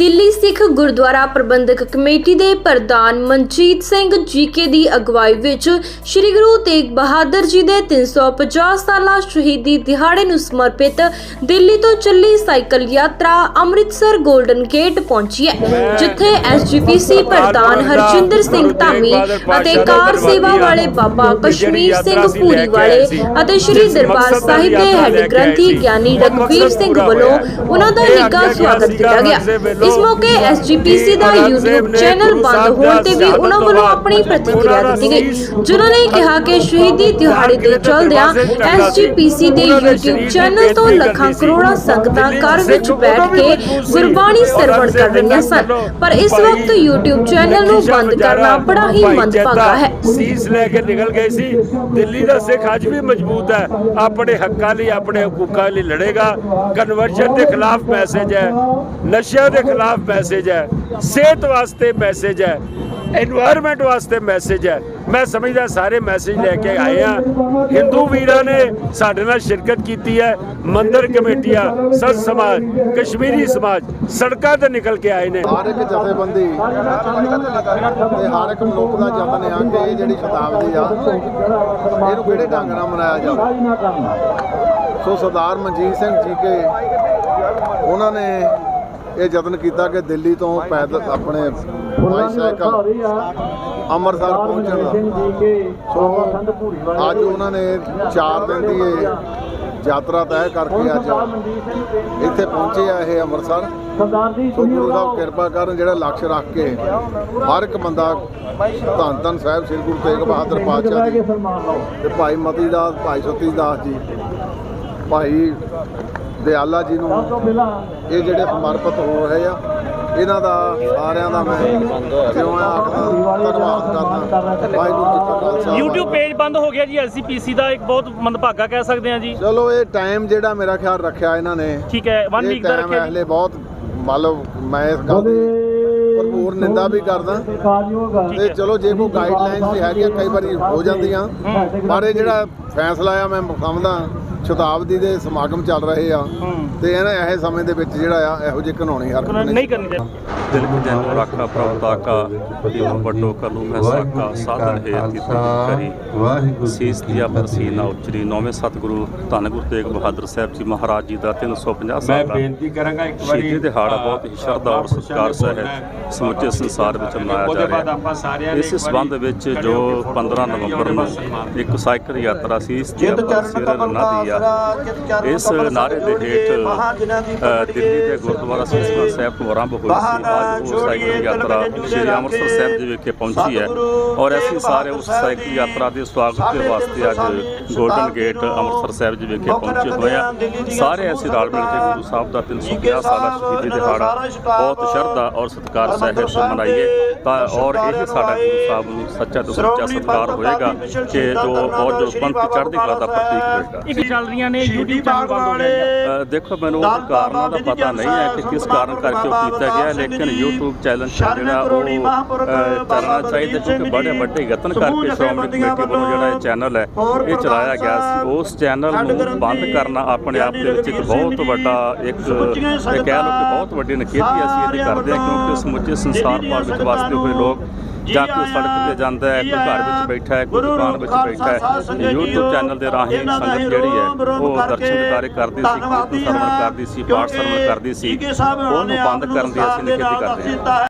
ਦਿੱਲੀ ਸਿੱਖ ਗੁਰਦੁਆਰਾ ਪ੍ਰਬੰਧਕ committee ਦੇ ਪ੍ਰਧਾਨ Manjeet Singh GK ਦੀ ਅਗਵਾਈ ਵਿੱਚ ਸ੍ਰੀ ਗੁਰੂ ਤੇਗ ਬਹਾਦਰ ਜੀ ਦੇ 350 ਸਾਲਾ ਸ਼ਹੀਦੀ ਦਿਹਾੜੇ ਨੂੰ ਸਮਰਪਿਤ ਦਿੱਲੀ ਤੋਂ ਚੱਲੀ ਸਾਈਕਲ ਯਾਤਰਾ ਅੰਮ੍ਰਿਤਸਰ 골ਡਨ ਗੇਟ ਪਹੁੰਚੀ ਹੈ ਜਿੱਥੇ ਐਸਜੀਪੀਸੀ ਪ੍ਰਧਾਨ ਹਰਜਿੰਦਰ ਸਿੰਘ ਧਾਮੀ ਅਤੇ ਕਾਰ ਸੇਵਾ ਵਾਲੇ ਬਾਬਾ ਕਸ਼ਮੀਰ ਸਿੰਘ ਪੂਰੀ ਵਾਲੇ ਅਤੇ ਸ੍ਰੀ ਦਰਬਾਰ ਸਾਹਿਬ ਦੇ ਹੈਡ ਗ੍ਰੰਥੀ ਗਿਆਨੀ ਰਘਵੀਰ ਸਿੰਘ ਵੱਲੋਂ ਉਹਨਾਂ ਦਾ ਨਿੱਘਾ ਸਵਾਗਤ ਕੀਤਾ ਗਿਆ। ਇਸ ਮੌਕੇ ਐਸਜੀਪੀਸੀ ਦਾ YouTube ਚੈਨਲ ਬੰਦ ਹੋਣ ਤੇ ਵੀ ਉਹਨਾਂ ਵੱਲੋਂ ਆਪਣੀ ਪ੍ਰਤੀਕਿਰਿਆ ਦਿੱਤੀ ਗਈ। ਜਿਨ੍ਹਾਂ ਨੇ ਕਿਹਾ ਕਿ ਸ਼ਹੀਦੀ ਦਿਹਾੜੇ ਦੇ ਚਲਦਿਆਂ ਐਸਜੀਪੀਸੀ ਦੇ YouTube ਚੈਨਲ ਤੋਂ ਲੱਖਾਂ ਕਰੋੜਾਂ ਸੰਗਤਾਂ ਘਰ ਵਿੱਚ ਬੈਠ ਕੇ ਗੁਰਬਾਣੀ ਸਰਵਣ ਕਰ ਰਹੀਆਂ ਸਨ। ਪਰ ਇਸ ਵਕਤ YouTube ਚੈਨਲ ਨੂੰ ਬੰਦ ਕਰਨਾ ਬੜਾ ਹੀ ਮੰਦਭਾਗਾ ਹੈ। ਸੀਸ ਲੈ ਕੇ ਨਿਕਲ ਗਏ ਸੀ। ਦਿੱਲੀ ਦਾ ਸਿੱਖ ਅੱਜ ਵੀ ਮਜ਼ਬੂਤ ਹੈ। ਆਪਣੇ ਹੱਕਾਂ ਲਈ ਆਪਣੇ ਹਕੂਕਾਂ ਲਈ ਲੜੇਗਾ। ਕਨਵਰਜਨ ਦੇ ਖਿਲਾਫ ਮੈਸੇਜ ਹੈ। ਨਸ਼ਿਆਂ ਦੇ ਖਿਲਾਫ ਮੈਸੇਜ ਹੈ। ਸਿਹਤ ਵਾਸਤੇ ਮੈਸੇਜ ਹੈ। এনवायरमेंट ਵਾਸਤੇ ਮੈਸੇਜ ਹੈ। ਮੈਂ ਸਮਝਦਾ ਸਾਰੇ ਮੈਸੇਜ ਲੈ ਕੇ ਆਏ ਆ ਹਿੰਦੂ ਵੀਰਾਂ ਨੇ ਸਾਡੇ ਨਾਲ ਸ਼ਿਰਕਤ ਕੀਤੀ ਹੈ। ਮੰਦਰ ਕਮੇਟੀਆਂ, ਸਤ ਸਮਾਜ, ਕਸ਼ਮੀਰੀ ਸਮਾਜ, ਸੜਕਾਂ ਤੇ ਨਿਕਲ ਕੇ ਆਏ ਨੇ। ਹਰ ਇੱਕ ਜਥੇਬੰਦੀ ਹਰ ਇੱਕ ਮਨੁੱਖ ਦਾ ਜਤਨ ਆ ਕਿ ਇਹ ਜਿਹੜੀ ਸ਼ਤਾਬਦੀ ਆ, ਇਹਨੂੰ ਕਿਹੜੇ ਢੰਗ ਨਾਲ ਮਨਾਇਆ ਜਾਵੇ? ਸੋ ਸਰਦਾਰ ਮਨਜੀਤ ਸਿੰਘ ਜੀ ਕੇ, ਉਹਨਾਂ ਨੇ ਇਹ ਯਤਨ ਕੀਤਾ ਕਿ ਦਿੱਲੀ ਤੋਂ ਪੈਦਲ ਆਪਣੇ ਬਾਈਸਾਈਕਲ ਅੰਮ੍ਰਿਤਸਰ ਪਹੁੰਚਣ ਦਾ। ਸੋ ਅੱਜ ਉਹਨਾਂ ਨੇ 4 ਦਿਨ ਦੀ ਇਹ ਯਾਤਰਾ ਤੈਅ ਕਰਕੇ ਅੱਜ ਇੱਥੇ ਪਹੁੰਚੇ ਆ ਇਹ ਅੰਮ੍ਰਿਤਸਰ। ਸੋ ਗੁਰੂ ਸਾਹਿਬ ਕਿਰਪਾ ਕਰਨ ਜਿਹੜਾ ਲਕਸ਼ ਰੱਖ ਕੇ ਹਰ ਇੱਕ ਬੰਦਾ ਧੰਨ ਧੰਨ ਸਾਹਿਬ ਸ੍ਰੀ ਗੁਰੂ ਤੇਗ ਬਹਾਦਰ ਪਾਤਸ਼ਾਹ ਜੀ ਤੇ ਭਾਈ ਮਤੀ ਦਾਸ ਭਾਈ ਸਤੀ ਦਾਸ ਜੀ। ਭਾਈ ਦਿਆਲਾ ਜੀ ਨੂੰ ਇਹ ਜਿਹੜੇ ਸਮਰਪਿਤ ਹੋ ਰਹੇ ਆ ਇਹਨਾਂ ਦਾ ਸਾਰਿਆਂ ਦਾ ਮੈਂ ਜਿਉਂ ਆਖਦਾ ਧੰਨਵਾਦ ਕਰਦਾ। ਵਾਹਿਗੁਰੂ ਜੀ ਕਾ ਖਾਲਸਾ YouTube ਪੇਜ ਬੰਦ ਹੋ ਗਿਆ ਜੀ ਐਸਜੀਪੀਸੀ ਦਾ ਇੱਕ ਬਹੁਤ ਮੰਦਭਾਗਾ ਕਹਿ ਸਕਦੇ ਹਾਂ ਜੀ। ਚਲੋ ਇਹ ਟਾਈਮ ਜਿਹੜਾ ਮੇਰਾ ਖਿਆਲ ਰੱਖਿਆ ਇਹਨਾਂ ਨੇ ਠੀਕ ਹੈ 1 ਇਹ ਵੀਕ ਦਾ ਰੱਖਿਆ ਜੀ। ਬਹੁਤ ਮੰਨ ਲਓ ਮੈਂ ਇਸ ਗੱਲ ਦੀ ਭਰਪੂਰ ਨਿੰਦਾ ਵੀ ਕਰਦਾ। ਤੇ ਚਲੋ ਜੇ ਕੋਈ ਗਾਈਡਲਾਈਨਸ ਵੀ ਹੈਗੀਆਂ ਕਈ ਵਾਰੀ ਹੋ ਜਾਂਦੀਆਂ। ਪਰ ਇਹ ਜਿਹੜਾ ਫੈਸਲਾ ਆ ਮੈਂ ਸਮਝਦਾ। ਸ਼ਤਾਬਦੀ ਦੇ ਸਮਾਗਮ ਚੱਲ ਰਹੇ ਆ। ਤੇ ਇਹਨਾਂ ਇਹ ਸਮੇਂ ਦੇ ਵਿੱਚ ਜਿਹੜਾ ਆ ਇਹੋ ਜਿਹੀ ਕਾਨੂੰਨੀ ਹਰਕਤ ਨਹੀਂ ਕਰਨੀ ਚਾਹੀਦੀ। ਦਿਲ ਜਨ ਰਾਖਾ ਪ੍ਰਭਤਾ ਕਾ ਦਿਨ ਵੱਡੋ ਕਰੂ ਮੈਂ ਸਾਕਾ ਸਾਧਨ ਹੈ ਤਿਤ ਕਰੀ। ਵਾਹਿਗੁਰੂ ਸੀਸ ਦਿਆ ਪਰਸੀਨਾ ਉਚਰੀ ਨੌਵੇਂ ਸਤਿਗੁਰੂ ਧੰਨ ਗੁਰੂ ਤੇਗ ਬਹਾਦਰ ਸਾਹਿਬ ਜੀ ਮਹਾਰਾਜ ਜੀ ਦਾ 350 ਮੈਂ ਸਾਲ ਦਾ ਬੇਨਤੀ ਕਰਾਂਗਾ ਇੱਕ ਵਾਰੀ ਸ਼ਹੀਦੀ ਦਿਹਾੜਾ ਬਹੁਤ ਹੀ ਸ਼ਰਧਾ ਔਰ ਸਤਿਕਾਰ ਸਹਿਤ ਸਮੁੱਚੇ ਸੰਸਾਰ ਵਿੱਚ ਮਨਾਇਆ ਜਾ ਰਿਹਾ ਹੈ। ਇਸ ਸੰਬੰਧ ਵਿੱਚ ਜੋ 15 ਨਵੰਬਰ ਨੂੰ ਇੱਕ ਸਾਈਕਲ ਯਾਤਰਾ ਸੀ ਇਸ ਦੀ ਸਿਰ ਨਦੀ ਆ। ਇਸ ਨਾਰੇ ਦੇ ਹੇਠ ਦਿੱਲੀ ਦੇ ਗੁਰਦੁਆਰਾ ਸਿਸਵਾ ਸਾਹਿਬ ਤੋਂ ਆਰੰਭ ਹੋਈ ਸੀ ਅੱਜ ਉਹ ਸਾਈਕਲ ਯਾਤਰਾ ਸ਼੍ਰੀ ਅੰਮ੍ਰਿਤਸਰ ਸਾਹਿਬ ਜੀ ਵਿਖੇ ਪਹੁੰਚੀ ਹੈ। ਔਰ ਅਸੀਂ ਸਾਰੇ ਉਸ ਸਾਈਕਲ ਯਾਤਰਾ ਦੇ ਸਵਾਗਤ ਦੇ ਵਾਸਤੇ ਅੱਜ ਗੋਲਡਨ ਗੇਟ ਅੰਮ੍ਰਿਤਸਰ ਸਾਹਿਬ ਜੀ ਵਿਖੇ ਪਹੁੰਚੇ ਹੋਏ ਆ। ਸਾਰੇ ਅਸੀਂ ਰਲ ਮਿਲ ਕੇ ਗੁਰੂ ਸਾਹਿਬ ਦਾ 350 ਸਾਲਾ ਸ਼ਹੀਦੀ ਦਿਹਾੜਾ ਬਹੁਤ ਸ਼ਰਧਾ ਔਰ ਸਤਿਕਾਰ ਸਹਿਤ ਮਨਾਈਏ। ਤਾਂ ਔਰ ਇਹ ਸਾਡਾ ਗੁਰੂ ਸਾਹਿਬ ਨੂੰ ਸੱਚਾ ਤੇ ਸੱਚਾ ਸਤਿਕਾਰ ਹੋਏਗਾ ਕਿ ਜੋ ਔਰ ਜੋ ਪੰਥ ਚੜ੍ਹਦੀ ਕਲਾ ਦਾ ਪ੍ਰਤੀਕ ਹੋਏਗਾ। ਰਹੀਆਂ ਨੇ YouTube ਚੈਨਲ ਬੰਦ ਹੋ। ਅ, ਦੇਖੋ ਮੈਨੂੰ ਉਹ ਕਾਰਨਾਂ ਦਾ ਪਤਾ ਨਹੀਂ ਹੈ ਕਿ ਕਿਸ ਕਾਰਨ ਕਰਕੇ ਉਹ ਕੀਤਾ ਗਿਆ ਲੇਕਿਨ YouTube ਚੈਨਲ ਜਿਹੜਾ ਉਹ ਅ, ਚੱਲਣਾ ਚਾਹੀਦਾ ਕਿਉਂਕਿ ਬੜੇ ਵੱਡੇ ਯਤਨ ਕਰਕੇ ਸ਼੍ਰੋਮਣੀ ਕਮੇਟੀ ਵੱਲੋਂ ਜਿਹੜਾ ਇਹ ਚੈਨਲ ਹੈ ਇਹ ਚਲਾਇਆ ਗਿਆ ਸੀ। ਉਸ ਚੈਨਲ ਨੂੰ ਬੰਦ ਕਰਨਾ ਆਪਣੇ ਆਪ ਦੇ ਵਿੱਚ ਇੱਕ ਬਹੁਤ ਵੱਡਾ ਇੱਕ ਇਹ ਕਹਿ ਲਓ ਕਿ ਬਹੁਤ ਵੱਡੀ ਨਕੇਤੀ ਅਸੀਂ ਇਹਦੀ ਕਰਦੇ ਹਾਂ ਕਿਉਂਕਿ ਸਮੁੱਚੇ ਸੰਸਾਰ ਭਰ ਵਿੱਚ ਵਸਦੇ ਹੋਏ ਲੋਕ ਜਾਂ ਕੋਈ ਸੜਕ ਤੇ ਜਾਂਦਾ ਹੈ ਕੋਈ ਘਰ ਵਿੱਚ ਬੈਠਾ ਹੈ ਕੋਈ ਦੁਕਾਨ ਵਿੱਚ ਬੈਠਾ ਹੈ YouTube ਚੈਨਲ ਦੇ ਰਾਹੀਂ ਸੰਗਤ ਜਿਹੜੀ ਹੈ ਉਹ ਦਰਸ਼ਨ ਦਿਦਾਰੇ ਕਰਦੀ ਸੀ ਕੀਰਤਨ ਸਰਵਣ ਕਰਦੀ ਸੀ ਪਾਠ ਸਰਵਣ ਕਰਦੀ ਸੀ ਉਹਨੂੰ ਬੰਦ ਕਰਨ ਦੀ ਅਸੀਂ ਨਿਖੇਧੀ ਕਰਦੇ। ਹਾਂ।